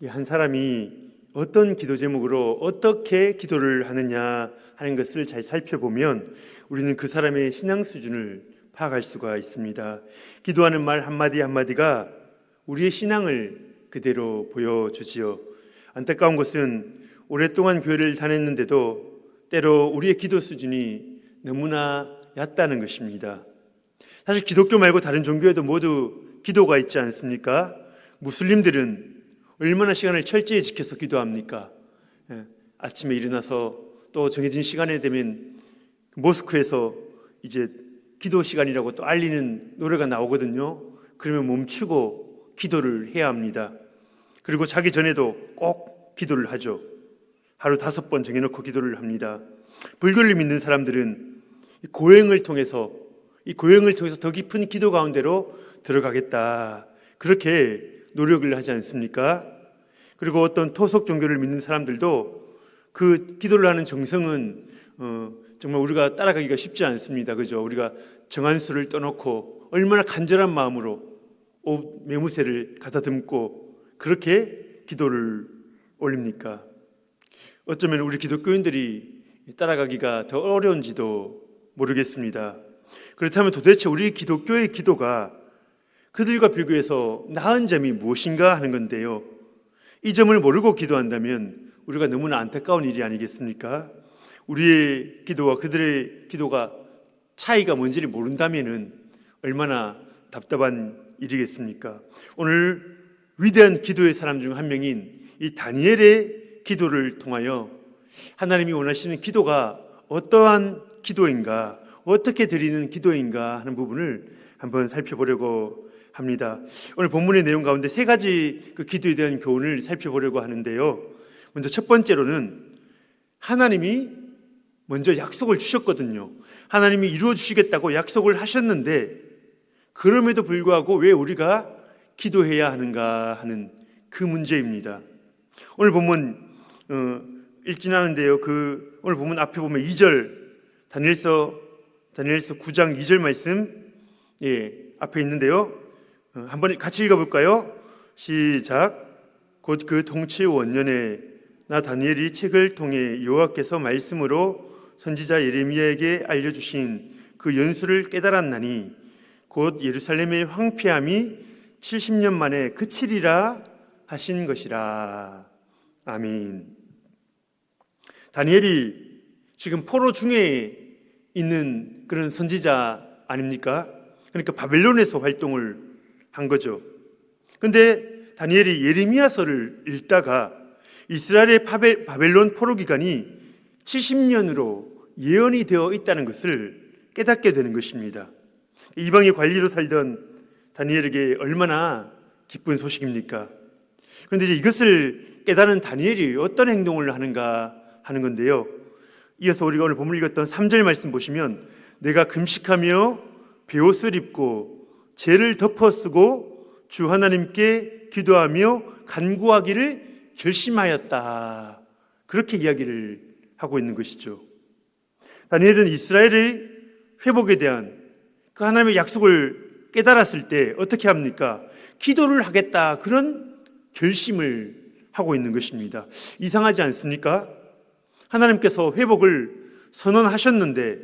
이한 사람이 어떤 기도 제목으로 어떻게 기도를 하느냐 하는 것을 잘 살펴보면 우리는 그 사람의 신앙 수준을 파악할 수가 있습니다. 기도하는 말 한마디 한마디가 우리의 신앙을 그대로 보여주지요. 안타까운 것은 오랫동안 교회를 다녔는데도 때로 우리의 기도 수준이 너무나 얕다는 것입니다. 사실 기독교 말고 다른 종교에도 모두 기도가 있지 않습니까? 무슬림들은 얼마나 시간을 철저히 지켜서 기도합니까? 예, 아침에 일어나서 또 정해진 시간에 되면 모스크에서 이제 기도 시간이라고 또 알리는 노래가 나오거든요. 그러면 멈추고 기도를 해야 합니다. 그리고 자기 전에도 꼭 기도를 하죠. 하루 다섯 번 정해놓고 기도를 합니다. 불교를 믿는 사람들은 고행을 통해서 이 고행을 통해서 더 깊은 기도 가운데로 들어가겠다. 그렇게 노력을 하지 않습니까? 그리고 어떤 토속 종교를 믿는 사람들도 그 기도를 하는 정성은 어, 정말 우리가 따라가기가 쉽지 않습니다. 그죠? 우리가 정한 수를 떠놓고 얼마나 간절한 마음으로 옷 매무새를 가다듬고 그렇게 기도를 올립니까? 어쩌면 우리 기독교인들이 따라가기가 더 어려운지도 모르겠습니다. 그렇다면 도대체 우리 기독교의 기도가 그들과 비교해서 나은 점이 무엇인가 하는 건데요. 이 점을 모르고 기도한다면 우리가 너무나 안타까운 일이 아니겠습니까? 우리의 기도와 그들의 기도가 차이가 뭔지를 모른다면은 얼마나 답답한 일이겠습니까? 오늘 위대한 기도의 사람 중 한 명인 이 다니엘의 기도를 통하여 하나님이 원하시는 기도가 어떠한 기도인가, 어떻게 드리는 기도인가 하는 부분을 한번 살펴보려고 합니다. 오늘 본문의 내용 가운데 세 가지 그 기도에 대한 교훈을 살펴보려고 하는데요. 먼저 첫 번째로는 하나님이 먼저 약속을 주셨거든요. 하나님이 이루어 주시겠다고 약속을 하셨는데 그럼에도 불구하고 왜 우리가 기도해야 하는가 하는 그 문제입니다. 오늘 본문 어, 읽진 않은데요. 그 오늘 본문 앞에 보면 2절 다니엘서 다니엘서 9장 2절 말씀 예, 앞에 있는데요. 어, 한번 같이 읽어볼까요? 시작. 곧 그 통치 원년에 나 다니엘이 책을 통해 여호와께서 말씀으로 선지자 예레미야에게 알려주신 그 연수를 깨달았나니 곧 예루살렘의 황폐함이 70년 만에 그치리라 하신 것이라. 아멘. 다니엘이 지금 포로 중에 있는 그런 선지자 아닙니까? 그러니까 바벨론에서 활동을 한 거죠. 근데 다니엘이 예레미야서를 읽다가 이스라엘의 바벨론 포로 기간이 70년으로 예언이 되어 있다는 것을 깨닫게 되는 것입니다. 이방의 관리로 살던 다니엘에게 얼마나 기쁜 소식입니까? 그런데 이제 이것을 깨달은 다니엘이 어떤 행동을 하는가 하는 건데요. 이어서 우리가 오늘 본문 읽었던 3절 말씀 보시면 내가 금식하며 베옷을 입고 죄를 덮어 쓰고 주 하나님께 기도하며 간구하기를 결심하였다. 그렇게 이야기를 하고 있는 것이죠. 다니엘은 이스라엘의 회복에 대한 그 하나님의 약속을 깨달았을 때 어떻게 합니까? 기도를 하겠다. 그런 결심을 하고 있는 것입니다. 이상하지 않습니까? 하나님께서 회복을 선언하셨는데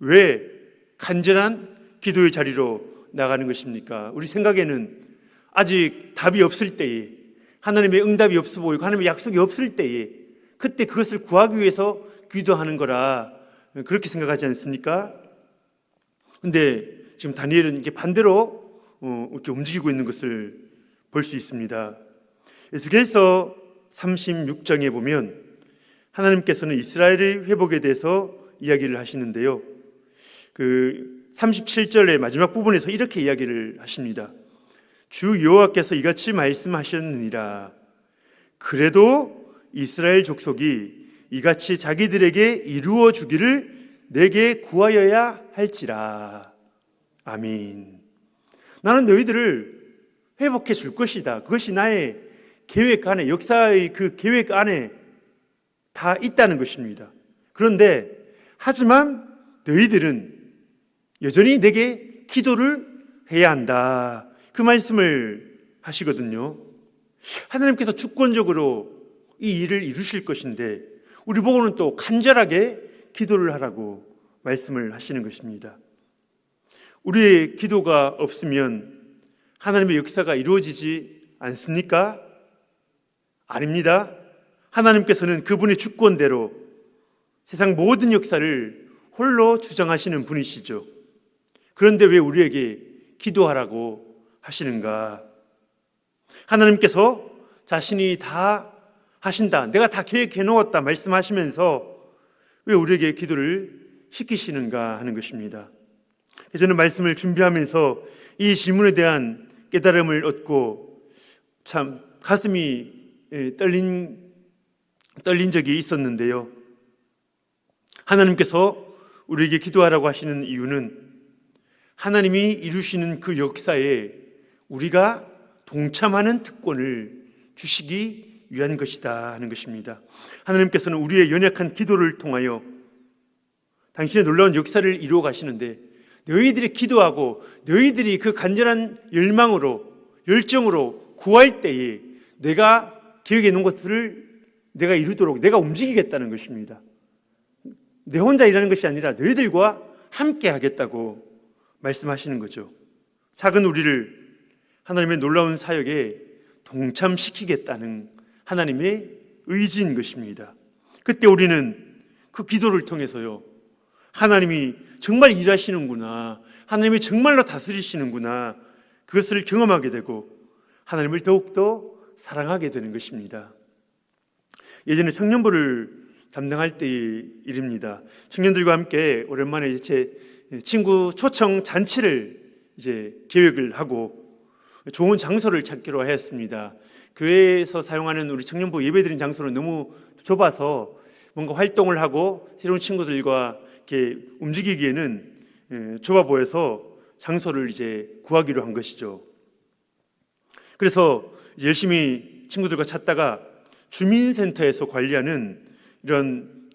왜 간절한 기도의 자리로 나가는 것입니까? 우리 생각에는 아직 답이 없을 때에 하나님의 응답이 없어 보이고 하나님의 약속이 없을 때에 그때 그것을 구하기 위해서 기도하는 거라 그렇게 생각하지 않습니까? 근데 지금 다니엘은 이게 반대로 어, 이렇게 움직이고 있는 것을 볼 수 있습니다. 에스겔서 36장에 보면 하나님께서는 이스라엘의 회복에 대해서 이야기를 하시는데요. 그 37절의 마지막 부분에서 이렇게 이야기를 하십니다. 주 여호와께서 이같이 말씀하셨느니라. 그래도 이스라엘 족속이 이같이 자기들에게 이루어 주기를 내게 구하여야 할지라. 아멘. 나는 너희들을 회복해 줄 것이다. 그것이 나의 계획 안에, 역사의 그 계획 안에 다 있다는 것입니다. 그런데, 하지만 너희들은 여전히 내게 기도를 해야 한다. 그 말씀을 하시거든요. 하나님께서 주권적으로 이 일을 이루실 것인데 우리 보고는 또 간절하게 기도를 하라고 말씀을 하시는 것입니다. 우리의 기도가 없으면 하나님의 역사가 이루어지지 않습니까? 아닙니다. 하나님께서는 그분의 주권대로 세상 모든 역사를 홀로 주장하시는 분이시죠. 그런데 왜 우리에게 기도하라고 하시는가? 하나님께서 자신이 다 하신다. 내가 다 계획해 놓았다. 말씀하시면서 왜 우리에게 기도를 시키시는가 하는 것입니다. 저는 말씀을 준비하면서 이 질문에 대한 깨달음을 얻고 참 가슴이 예, 떨린 떨린 적이 있었는데요. 하나님께서 우리에게 기도하라고 하시는 이유는 하나님이 이루시는 그 역사에 우리가 동참하는 특권을 주시기 위한 것이다 하는 것입니다. 하나님께서는 우리의 연약한 기도를 통하여 당신의 놀라운 역사를 이루어 가시는데 너희들이 기도하고 너희들이 그 간절한 열망으로 열정으로 구할 때에 내가 기억해 놓은 것들을 내가 이루도록 내가 움직이겠다는 것입니다. 내 혼자 일하는 것이 아니라 너희들과 함께 하겠다고 말씀하시는 거죠. 작은 우리를 하나님의 놀라운 사역에 동참시키겠다는 하나님의 의지인 것입니다. 그때 우리는 그 기도를 통해서요. 하나님이 정말 일하시는구나. 하나님이 정말로 다스리시는구나. 그것을 경험하게 되고 하나님을 더욱더 사랑하게 되는 것입니다. 예전에 청년부를 담당할 때의 일입니다. 청년들과 함께 오랜만에 제 친구 초청 잔치를 이제 계획을 하고 좋은 장소를 찾기로 하였습니다. 교회에서 사용하는 우리 청년부 예배드린 장소는 너무 좁아서 뭔가 활동을 하고 새로운 친구들과 이렇게 움직이기에는 예, 좁아 보여서 장소를 이제 구하기로 한 것이죠. 그래서 열심히 친구들과 찾다가 주민센터에서 관리하는 이런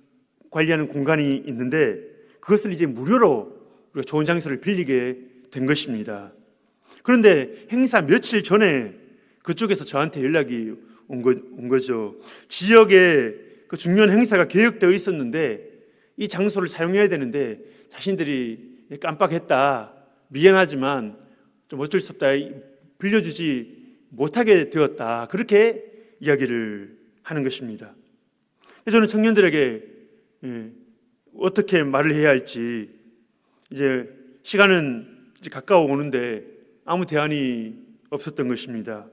관리하는 공간이 있는데 그것을 이제 무료로 우리가 좋은 장소를 빌리게 된 것입니다. 그런데 행사 며칠 전에 그쪽에서 저한테 연락이 온, 거, 온 거죠. 지역에 그 중요한 행사가 계획되어 있었는데 이 장소를 사용해야 되는데 자신들이 깜빡했다. 미안하지만 좀 어쩔 수 없다. 빌려주지 못하게 되었다. 그렇게 이야기를 하는 것입니다. 저는 청년들에게 예, 어떻게 말을 해야 할지 이제 시간은 이제 가까워 오는데 아무 대안이 없었던 것입니다.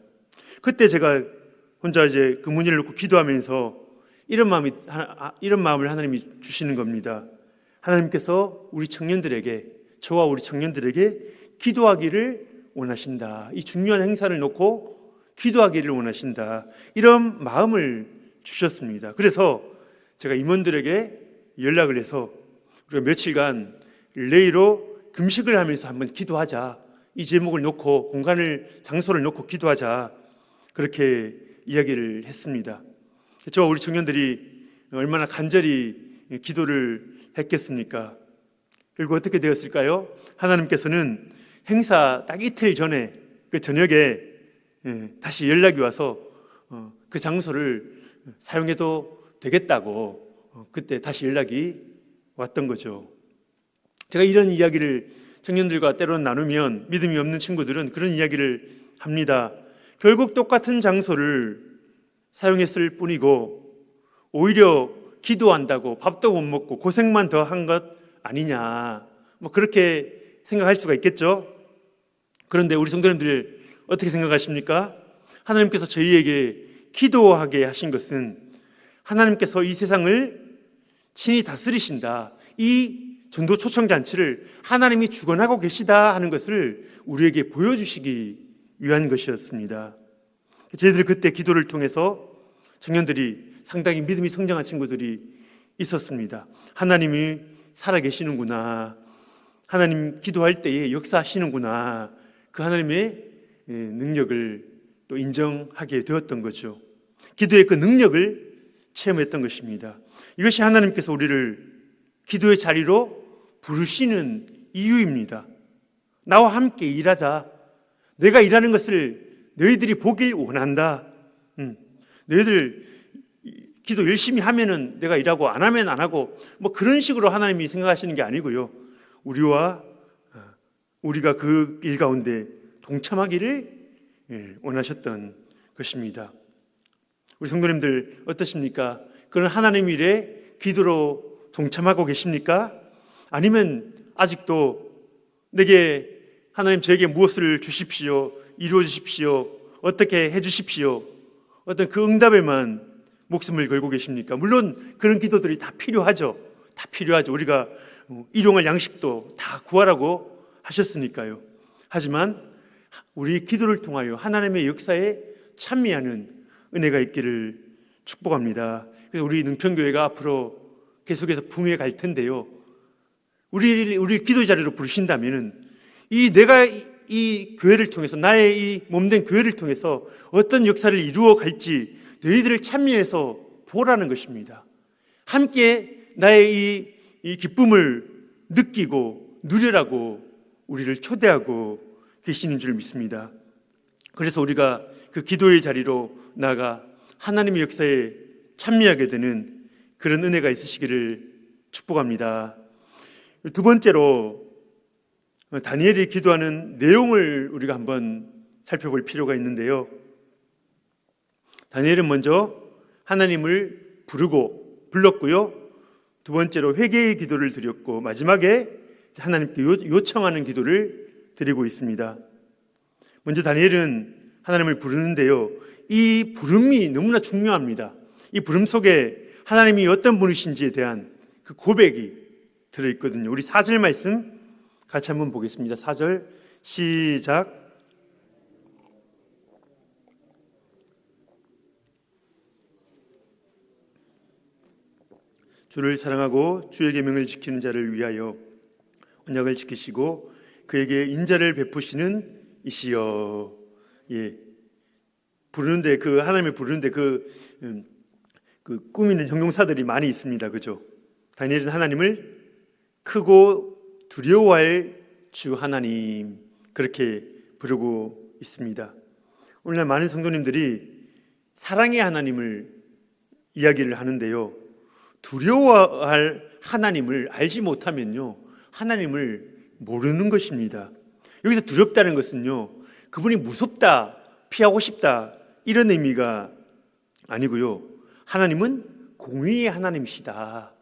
그때 제가 혼자 이제 그 문의를 놓고 기도하면서 이런 마음이 아, 이런 마음을 하나님이 주시는 겁니다. 하나님께서 우리 청년들에게 저와 우리 청년들에게 기도하기를 원하신다. 이 중요한 행사를 놓고 기도하기를 원하신다. 이런 마음을 주셨습니다. 그래서 제가 임원들에게 연락을 해서 우리가 며칠간 레이로 금식을 하면서 한번 기도하자. 이 제목을 놓고 공간을 장소를 놓고 기도하자. 그렇게 이야기를 했습니다. 저와 우리 청년들이 얼마나 간절히 기도를 했겠습니까? 그리고 어떻게 되었을까요? 하나님께서는 행사 딱 이틀 전에 그 저녁에 예, 다시 연락이 와서 어, 그 장소를 사용해도 되겠다고 어, 그때 다시 연락이 왔던 거죠. 제가 이런 이야기를 청년들과 때로는 나누면 믿음이 없는 친구들은 그런 이야기를 합니다. 결국 똑같은 장소를 사용했을 뿐이고 오히려 기도한다고 밥도 못 먹고 고생만 더 한 것 아니냐. 뭐 그렇게 생각할 수가 있겠죠. 그런데 우리 성도님들 어떻게 생각하십니까? 하나님께서 저희에게 기도하게 하신 것은 하나님께서 이 세상을 친히 다스리신다. 이 전도 초청 잔치를 하나님이 주관하고 계시다 하는 것을 우리에게 보여주시기 위한 것이었습니다. 저희들 그때 기도를 통해서 청년들이 상당히 믿음이 성장한 친구들이 있었습니다. 하나님이 살아계시는구나. 하나님 기도할 때에 역사하시는구나. 그 하나님의 예, 능력을 또 인정하게 되었던 거죠. 기도의 그 능력을 체험했던 것입니다. 이것이 하나님께서 우리를 기도의 자리로 부르시는 이유입니다. 나와 함께 일하자. 내가 일하는 것을 너희들이 보길 원한다. 너희들 기도 열심히 하면은 내가 일하고 안 하면 안 하고 뭐 그런 식으로 하나님이 생각하시는 게 아니고요. 우리와 어, 우리가 그 일 가운데 동참하기를 예, 원하셨던 것입니다. 우리 성도님들 어떠십니까? 그런 하나님 일에 기도로 동참하고 계십니까? 아니면 아직도 내게 하나님 저에게 무엇을 주십시오, 이루어 주십시오, 어떻게 해 주십시오, 어떤 그 응답에만 목숨을 걸고 계십니까? 물론 그런 기도들이 다 필요하죠. 다 필요하죠. 우리가 어, 일용할 양식도 다 구하라고 하셨으니까요. 하지만 우리 기도를 통하여 하나님의 역사에 참여하는 은혜가 있기를 축복합니다. 그래서 우리 능평교회가 앞으로 계속해서 붕해 갈 텐데요. 우리 우리 기도 자리로 부르신다면은 이 내가 이, 이 교회를 통해서 나의 이 몸된 교회를 통해서 어떤 역사를 이루어 갈지 너희들을 참여해서 보라는 것입니다. 함께 나의 이, 이 기쁨을 느끼고 누리라고 우리를 초대하고 계시는 줄 믿습니다. 그래서 우리가 그 기도의 자리로 나가 하나님의 역사에 참여하게 되는 그런 은혜가 있으시기를 축복합니다. 두 번째로 다니엘이 기도하는 내용을 우리가 한번 살펴볼 필요가 있는데요. 다니엘은 먼저 하나님을 부르고 불렀고요. 두 번째로 회개의 기도를 드렸고 마지막에 하나님께 요청하는 기도를 드리고 있습니다. 먼저 다니엘은 하나님을 부르는데요. 이 부름이 너무나 중요합니다. 이 부름 속에 하나님이 어떤 분이신지에 대한 그 고백이 들어 있거든요. 우리 사절 말씀 같이 한번 보겠습니다. 사절 시작. 주를 사랑하고 주의 계명을 지키는 자를 위하여 언약을 지키시고 그에게 인자를 베푸시는 이시여. 예. 부르는데 그 하나님을 부르는데 그, 음, 그 꾸미는 형용사들이 많이 있습니다. 그죠? 다니엘은 하나님을 크고 두려워할 주 하나님 그렇게 부르고 있습니다. 오늘날 많은 성도님들이 사랑의 하나님을 이야기를 하는데요. 두려워할 하나님을 알지 못하면요. 하나님을 모르는 것입니다. 여기서 두렵다는 것은요. 그분이 무섭다, 피하고 싶다, 이런 의미가 아니고요. 하나님은 공의의 하나님이시다.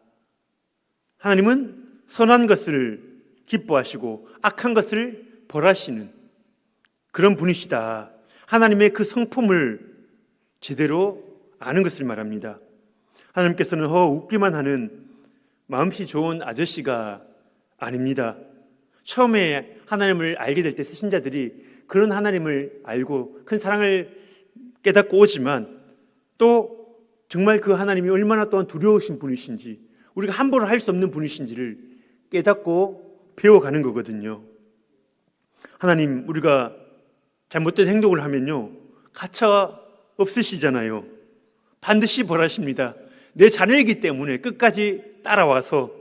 하나님은 선한 것을 기뻐하시고 악한 것을 벌하시는 그런 분이시다. 하나님의 그 성품을 제대로 아는 것을 말합니다. 하나님께서는 허 웃기만 하는 마음씨 좋은 아저씨가 아닙니다. 처음에 하나님을 알게 될 때 새신자들이 그런 하나님을 알고 큰 사랑을 깨닫고 오지만 또 정말 그 하나님이 얼마나 또한 두려우신 분이신지 우리가 함부로 할 수 없는 분이신지를 깨닫고 배워가는 거거든요. 하나님 우리가 잘못된 행동을 하면요 가차 없으시잖아요. 반드시 벌하십니다. 내 자녀이기 때문에 끝까지 따라와서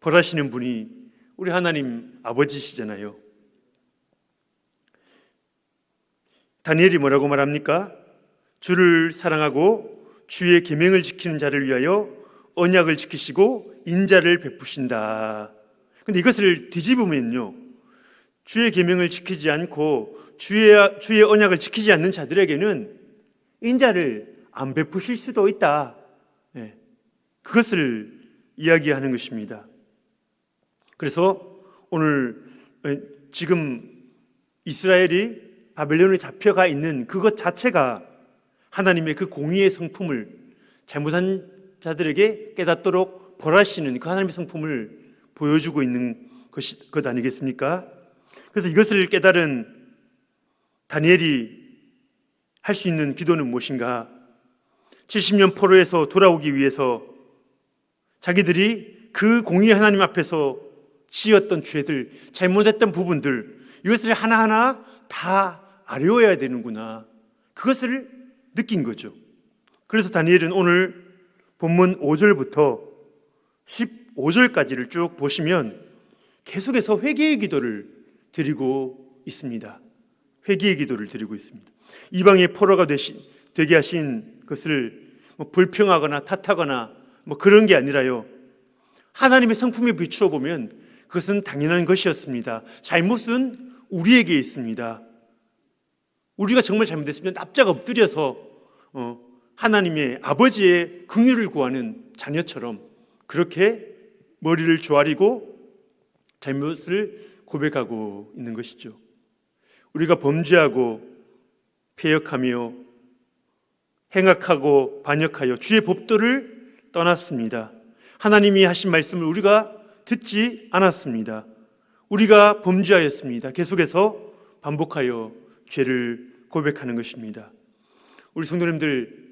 벌하시는 분이 우리 하나님 아버지시잖아요. 다니엘이 뭐라고 말합니까? 주를 사랑하고 주의 계명을 지키는 자를 위하여 언약을 지키시고 인자를 베푸신다. 근데 이것을 뒤집으면요. 주의 계명을 지키지 않고 주의 주의 언약을 지키지 않는 자들에게는 인자를 안 베푸실 수도 있다. 네. 그것을 이야기하는 것입니다. 그래서 오늘 지금 이스라엘이 바벨론에 잡혀가 있는 그것 자체가 하나님의 그 공의의 성품을 잘못한 자들에게 깨닫도록 벌하시는 그 하나님의 성품을 보여주고 있는 것이 것 아니겠습니까? 그래서 이것을 깨달은 다니엘이 할 수 있는 기도는 무엇인가? 70년 포로에서 돌아오기 위해서 자기들이 그 공의 하나님 앞에서 지었던 죄들, 잘못했던 부분들, 이것을 하나하나 다 아뢰어야 되는구나. 그것을 느낀 거죠. 그래서 다니엘은 오늘 본문 5절부터 15절까지를 쭉 보시면 계속해서 회개의 기도를 드리고 있습니다. 회개의 기도를 드리고 있습니다. 이방의 포로가 되시, 되게 하신 것을 뭐 불평하거나 탓하거나 뭐 그런 게 아니라요. 하나님의 성품에 비추어 보면 그것은 당연한 것이었습니다. 잘못은 우리에게 있습니다. 우리가 정말 잘못했으면 납작 엎드려서 어, 하나님의 아버지의 긍휼을 구하는 자녀처럼 그렇게 머리를 조아리고 잘못을 고백하고 있는 것이죠. 우리가 범죄하고 폐역하며 행악하고 반역하여 주의 법도를 떠났습니다. 하나님이 하신 말씀을 우리가 듣지 않았습니다. 우리가 범죄하였습니다. 계속해서 반복하여 죄를 고백하는 것입니다. 우리 성도님들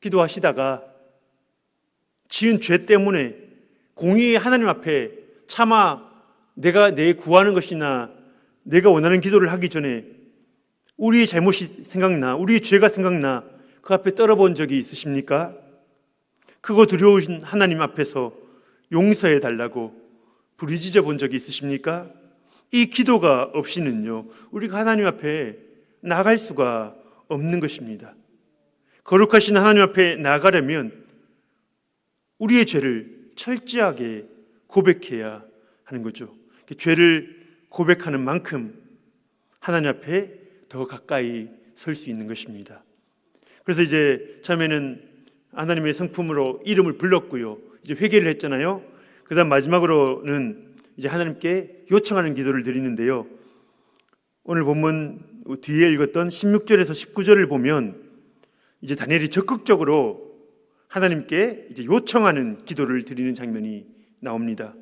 기도하시다가 지은 죄 때문에 공의의 하나님 앞에 차마 내가 내 구하는 것이나 내가 원하는 기도를 하기 전에 우리의 잘못이 생각나, 우리의 죄가 생각나 그 앞에 떨어본 적이 있으십니까? 크고 두려우신 하나님 앞에서 용서해 달라고 부르짖어 본 적이 있으십니까? 이 기도가 없이는요, 우리가 하나님 앞에 나갈 수가 없는 것입니다. 거룩하신 하나님 앞에 나가려면 우리의 죄를 철저하게 고백해야 하는 거죠. 죄를 고백하는 만큼 하나님 앞에 더 가까이 설 수 있는 것입니다. 그래서 이제 처음에는 하나님의 성품으로 이름을 불렀고요. 이제 회개를 했잖아요. 그다음 마지막으로는 이제 하나님께 요청하는 기도를 드리는데요. 오늘 본문 뒤에 읽었던 16절에서 19절을 보면 이제 다니엘이 적극적으로 하나님께 이제 요청하는 기도를 드리는 장면이 나옵니다.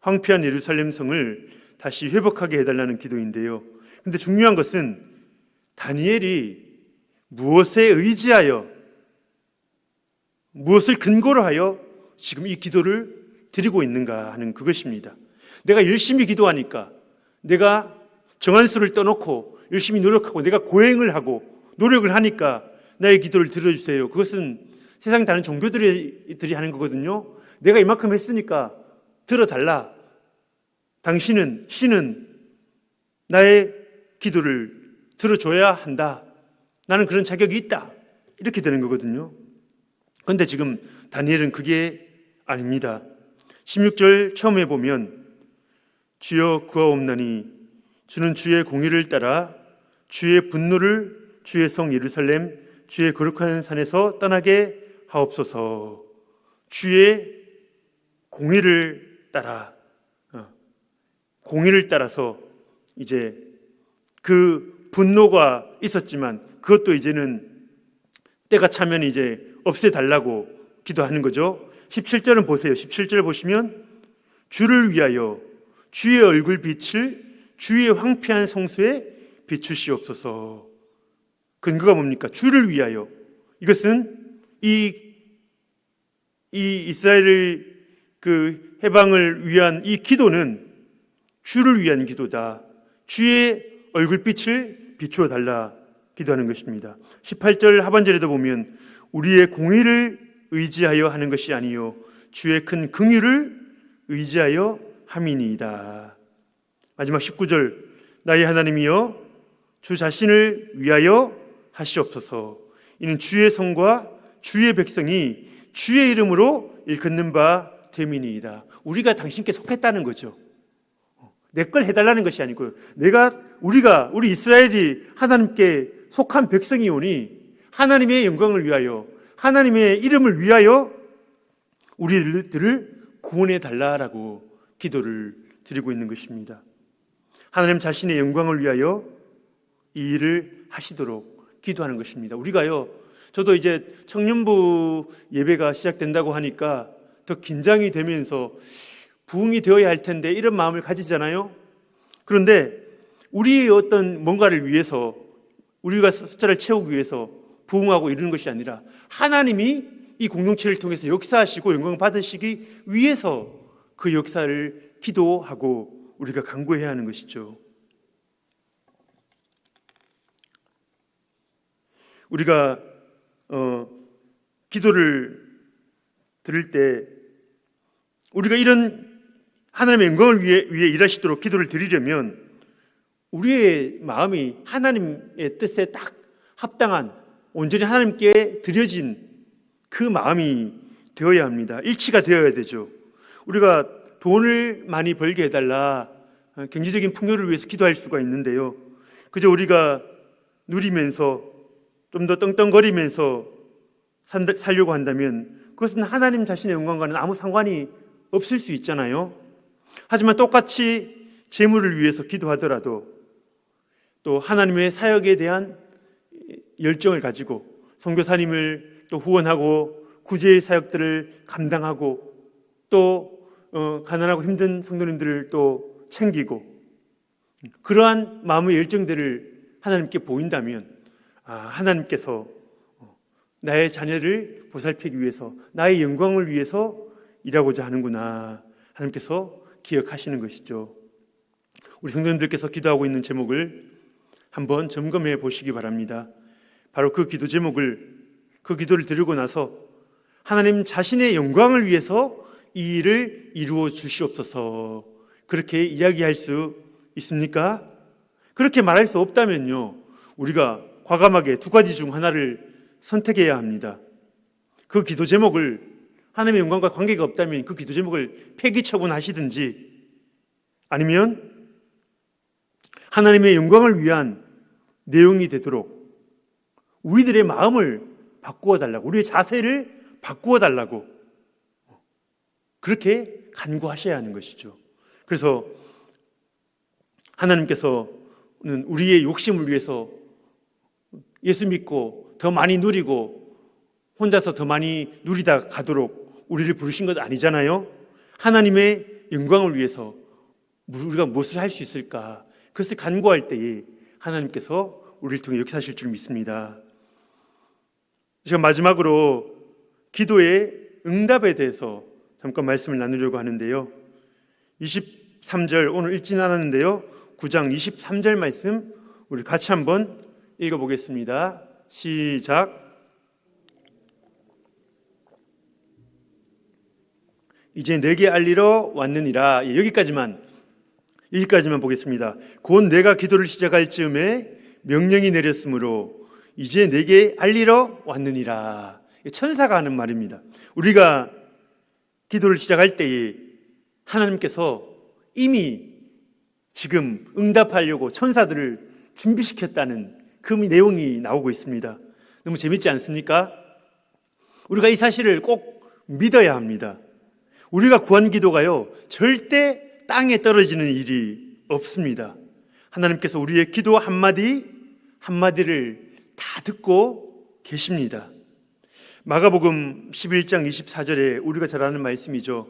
황폐한 예루살렘 성을 다시 회복하게 해달라는 기도인데요. 근데 중요한 것은 다니엘이 무엇에 의지하여 무엇을 근거로 하여 지금 이 기도를 드리고 있는가 하는 그것입니다. 내가 열심히 기도하니까 내가 정한 수를 떠놓고 열심히 노력하고 내가 고행을 하고 노력을 하니까 나의 기도를 들어주세요. 그것은 세상 다른 종교들이 하는 거거든요. 내가 이만큼 했으니까 들어달라. 당신은, 신은 나의 기도를 들어줘야 한다. 나는 그런 자격이 있다. 이렇게 되는 거거든요. 그런데 지금 다니엘은 그게 아닙니다. 16절 처음에 보면 주여 구하옵나니 주는 주의 공의를 따라 주의 분노를 주의 성 예루살렘 주의 거룩한 산에서 떠나게 하옵소서. 주의 공의를 따라 어, 공의를 따라서 이제 그 분노가 있었지만 그것도 이제는 때가 차면 이제 없애달라고 기도하는 거죠. 17절은 보세요. 17절 보시면 주를 위하여 주의 얼굴 빛을 주의 황폐한 성수에 비추시옵소서. 근거가 뭡니까? 주를 위하여. 이것은 이, 이 이스라엘의 그 해방을 위한 이 기도는 주를 위한 기도다. 주의 얼굴빛을 비추어 달라 기도하는 것입니다. 18절 하반절에도 보면 우리의 공의를 의지하여 하는 것이 아니요 주의 큰 긍휼을 의지하여 함이니이다. 마지막 19절 나의 하나님이여 주 자신을 위하여 하시옵소서. 이는 주의 성과 주의 백성이 주의 이름으로 일컫는 바 됨이니이다. 우리가 당신께 속했다는 거죠. 내 걸 해달라는 것이 아니고 내가 우리가 우리 이스라엘이 하나님께 속한 백성이 오니 하나님의 영광을 위하여 하나님의 이름을 위하여 우리들을 구원해 달라라고 기도를 드리고 있는 것입니다. 하나님 자신의 영광을 위하여 이 일을 하시도록 기도하는 것입니다. 우리가요, 저도 이제 청년부 예배가 시작된다고 하니까 더 긴장이 되면서 부흥이 되어야 할 텐데 이런 마음을 가지잖아요. 그런데 우리의 어떤 뭔가를 위해서 우리가 숫자를 채우기 위해서 부흥하고 이러는 것이 아니라 하나님이 이 공동체를 통해서 역사하시고 영광 받으시기 위해서 그 역사를 기도하고 우리가 강구해야 하는 것이죠. 우리가 어, 기도를 드릴 때 우리가 이런 하나님의 영광을 위해, 위해 일하시도록 기도를 드리려면 우리의 마음이 하나님의 뜻에 딱 합당한 온전히 하나님께 드려진 그 마음이 되어야 합니다. 일치가 되어야 되죠. 우리가 돈을 많이 벌게 해달라 어, 경제적인 풍요를 위해서 기도할 수가 있는데요. 그저 우리가 누리면서 좀 더 떵떵거리면서 살려고 한다면 그것은 하나님 자신의 영광과는 아무 상관이 없을 수 있잖아요. 하지만 똑같이 재물을 위해서 기도하더라도 또 하나님의 사역에 대한 열정을 가지고 선교사님을 또 후원하고 구제의 사역들을 감당하고 또 어, 가난하고 힘든 성도님들을 또 챙기고 그러한 마음의 열정들을 하나님께 보인다면 아, 하나님께서 어, 나의 자녀를 보살피기 위해서 나의 영광을 위해서 일하고자 하는구나 하나님께서 기억하시는 것이죠. 우리 성도님들께서 기도하고 있는 제목을 한번 점검해 보시기 바랍니다. 바로 그 기도 제목을 그 기도를 드리고 나서 하나님 자신의 영광을 위해서 이 일을 이루어 주시옵소서 그렇게 이야기할 수 있습니까? 그렇게 말할 수 없다면요. 우리가 과감하게 두 가지 중 하나를 선택해야 합니다. 그 기도 제목을 하나님의 영광과 관계가 없다면 그 기도 제목을 폐기 처분하시든지 아니면 하나님의 영광을 위한 내용이 되도록 우리들의 마음을 바꾸어 달라고 우리의 자세를 바꾸어 달라고 그렇게 간구하셔야 하는 것이죠. 그래서 하나님께서는 우리의 욕심을 위해서 예수 믿고 더 많이 누리고 혼자서 더 많이 누리다 가도록 우리를 부르신 것 아니잖아요. 하나님의 영광을 위해서 우리가 무엇을 할 수 있을까? 그것을 간구할 때에 하나님께서 우리를 통해 이렇게 사실 줄 믿습니다. 제가 마지막으로 기도의 응답에 대해서 잠깐 말씀을 나누려고 하는데요. 23절 오늘 읽진 않았는데요. 9장 23절 말씀 우리 같이 한번 읽어 보겠습니다. 시작. 이제 내게 알리러 왔느니라. 예, 여기까지만 여기까지만 보겠습니다. 곧 내가 기도를 시작할 즈음에 명령이 내렸으므로 이제 내게 알리러 왔느니라. 천사가 하는 말입니다. 우리가 기도를 시작할 때에 하나님께서 이미 지금 응답하려고 천사들을 준비시켰다는 그 내용이 나오고 있습니다. 너무 재밌지 않습니까? 우리가 이 사실을 꼭 믿어야 합니다. 우리가 구한 기도가요, 절대 땅에 떨어지는 일이 없습니다. 하나님께서 우리의 기도 한마디, 한마디를 다 듣고 계십니다. 마가복음 11장 24절에 우리가 잘 아는 말씀이죠.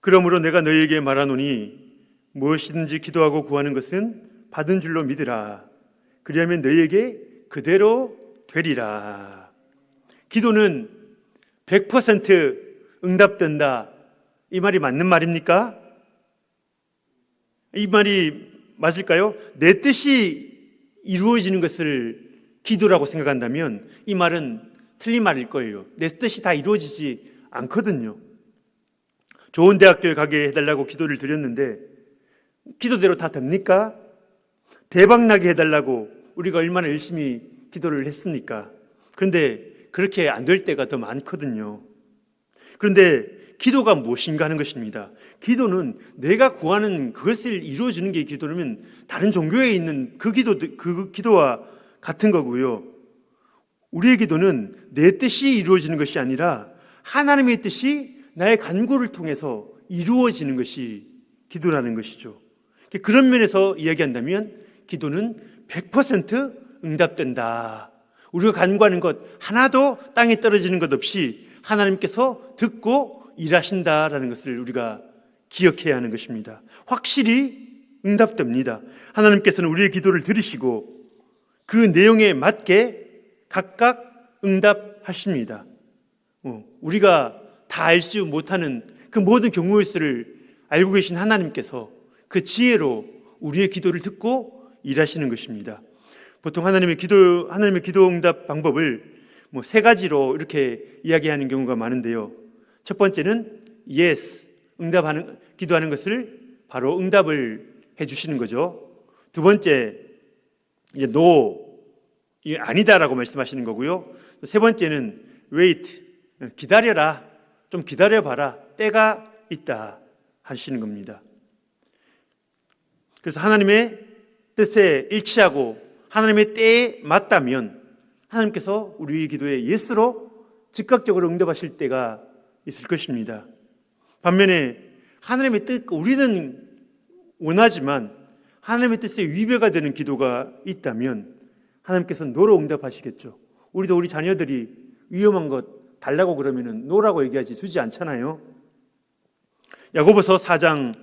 그러므로 내가 너희에게 말하노니 무엇이든지 기도하고 구하는 것은 받은 줄로 믿으라. 그리하면 너희에게 그대로 되리라. 기도는 100% 응답된다. 이 말이 맞는 말입니까? 이 말이 맞을까요? 내 뜻이 이루어지는 것을 기도라고 생각한다면 이 말은 틀린 말일 거예요. 내 뜻이 다 이루어지지 않거든요. 좋은 대학교에 가게 해달라고 기도를 드렸는데 기도대로 다 됩니까? 대박나게 해달라고 우리가 얼마나 열심히 기도를 했습니까? 그런데 그렇게 안 될 때가 더 많거든요. 그런데 기도가 무엇인가 하는 것입니다. 기도는 내가 구하는 그것을 이루어주는 게 기도라면 다른 종교에 있는 그 기도, 그 기도와 같은 거고요. 우리의 기도는 내 뜻이 이루어지는 것이 아니라 하나님의 뜻이 나의 간구를 통해서 이루어지는 것이 기도라는 것이죠. 그런 면에서 이야기한다면 기도는 100% 응답된다. 우리가 간구하는 것 하나도 땅에 떨어지는 것 없이 하나님께서 듣고 일하신다라는 것을 우리가 기억해야 하는 것입니다. 확실히 응답됩니다. 하나님께서는 우리의 기도를 들으시고 그 내용에 맞게 각각 응답하십니다. 어, 우리가 다알수 못하는 그 모든 경우의 수를 알고 계신 하나님께서 그 지혜로 우리의 기도를 듣고 일하시는 것입니다. 보통 하나님의 기도 하나님의 기도 응답 방법을 뭐 세 가지로 이렇게 이야기하는 경우가 많은데요. 첫 번째는 yes 응답하는 기도하는 것을 바로 응답을 해 주시는 거죠. 두 번째 이제 no 이게 아니다라고 말씀하시는 거고요. 세 번째는 wait 기다려라 좀 기다려 봐라 때가 있다 하시는 겁니다. 그래서 하나님의 뜻에 일치하고 하나님의 때에 맞다면 하나님께서 우리의 기도에 예스로 즉각적으로 응답하실 때가 있을 것입니다. 반면에 하나님의 뜻, 우리는 원하지만 하나님의 뜻에 위배가 되는 기도가 있다면 하나님께서 노로 응답하시겠죠. 우리도 우리 자녀들이 위험한 것 달라고 그러면은 노라고 얘기하지 주지 않잖아요. 야고보서 4장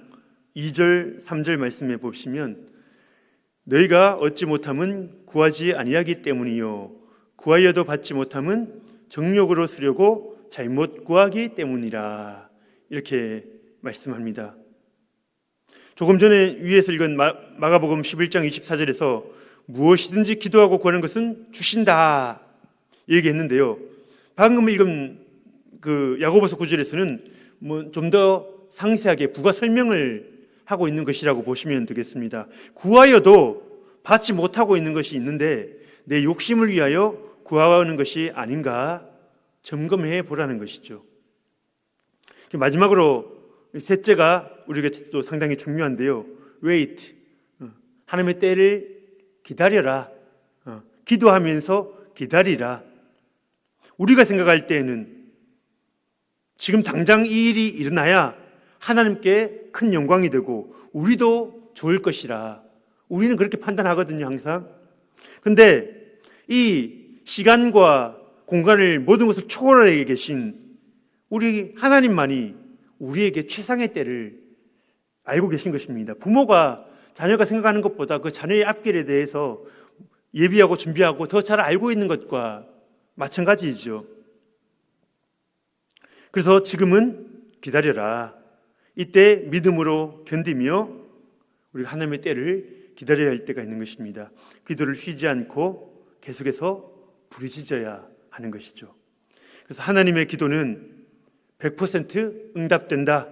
2절 3절 말씀해 보시면 너희가 얻지 못함은 구하지 아니하기 때문이요 구하여도 받지 못함은 정욕으로 쓰려고 잘못 구하기 때문이라 이렇게 말씀합니다. 조금 전에 위에서 읽은 마, 마가복음 11장 24절에서 무엇이든지 기도하고 구하는 것은 주신다 얘기했는데요. 방금 읽은 그 야고보서 9절에서는 뭐 좀 더 상세하게 부가 설명을 하고 있는 것이라고 보시면 되겠습니다. 구하여도 받지 못하고 있는 것이 있는데 내 욕심을 위하여 구하는 것이 아닌가 점검해 보라는 것이죠. 마지막으로 셋째가 우리가 또 상당히 중요한데요. wait. 어, 하나님의 때를 기다려라. 어, 기도하면서 기다리라. 우리가 생각할 때에는 지금 당장 이 일이 일어나야 하나님께 큰 영광이 되고 우리도 좋을 것이라. 우리는 그렇게 판단하거든요, 항상. 근데 이 시간과 공간을 모든 것을 초월하게 계신 우리 하나님만이 우리에게 최상의 때를 알고 계신 것입니다. 부모가 자녀가 생각하는 것보다 그 자녀의 앞길에 대해서 예비하고 준비하고 더 잘 알고 있는 것과 마찬가지이죠. 그래서 지금은 기다려라. 이때 믿음으로 견디며 우리가 하나님의 때를 기다려야 할 때가 있는 것입니다. 기도를 쉬지 않고 계속해서 부르짖어야 하는 것이죠. 그래서 하나님의 기도는 100% 응답된다.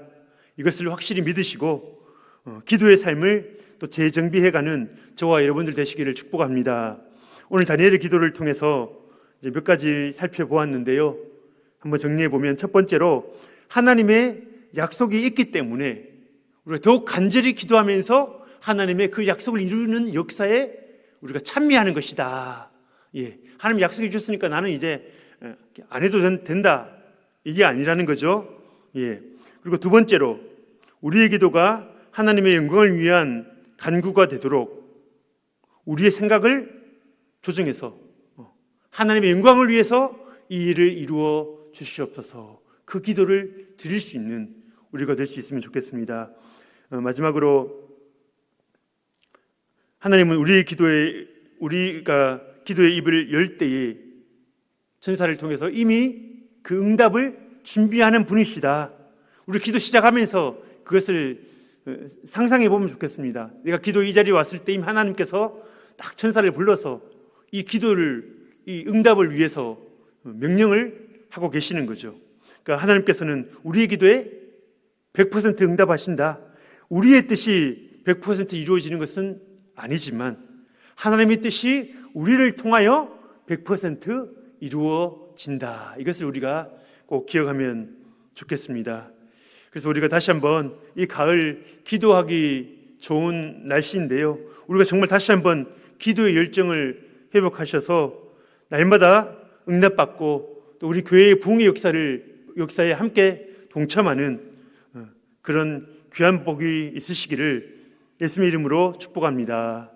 이것을 확실히 믿으시고 어, 기도의 삶을 또 재정비해가는 저와 여러분들 되시기를 축복합니다. 오늘 다니엘의 기도를 통해서 몇 가지 살펴보았는데요. 한번 정리해 보면 첫 번째로 하나님의 약속이 있기 때문에 우리가 더욱 간절히 기도하면서 하나님의 그 약속을 이루는 역사에 우리가 참여하는 것이다. 예, 하나님 약속해 주셨으니까 나는 이제 안 해도 된다. 이게 아니라는 거죠. 예. 그리고 두 번째로 우리의 기도가 하나님의 영광을 위한 간구가 되도록 우리의 생각을 조정해서 어, 하나님의 영광을 위해서 이 일을 이루어 주시옵소서. 그 기도를 드릴 수 있는 우리가 될 수 있으면 좋겠습니다. 어, 마지막으로 하나님은 우리의 기도에 우리가 기도의 입을 열 때에 천사를 통해서 이미 그 응답을 준비하는 분이시다. 우리 기도 시작하면서 그것을 어, 상상해 보면 좋겠습니다. 내가 기도 이 자리에 왔을 때 하나님께서 딱 천사를 불러서 이 기도를 이 응답을 위해서 명령을 하고 계시는 거죠. 그러니까 하나님께서는 우리의 기도에 100% 응답하신다. 우리의 뜻이 100% 이루어지는 것은 아니지만 하나님의 뜻이 우리를 통하여 100% 이루어진다. 이것을 우리가 꼭 기억하면 좋겠습니다. 그래서 우리가 다시 한번 이 가을 기도하기 좋은 날씨인데요. 우리가 정말 다시 한번 기도의 열정을 회복하셔서 날마다 응답받고 또 우리 교회의 부흥의 역사를 역사에 함께 동참하는 어, 그런 귀한 복이 있으시기를 예수님 이름으로 축복합니다.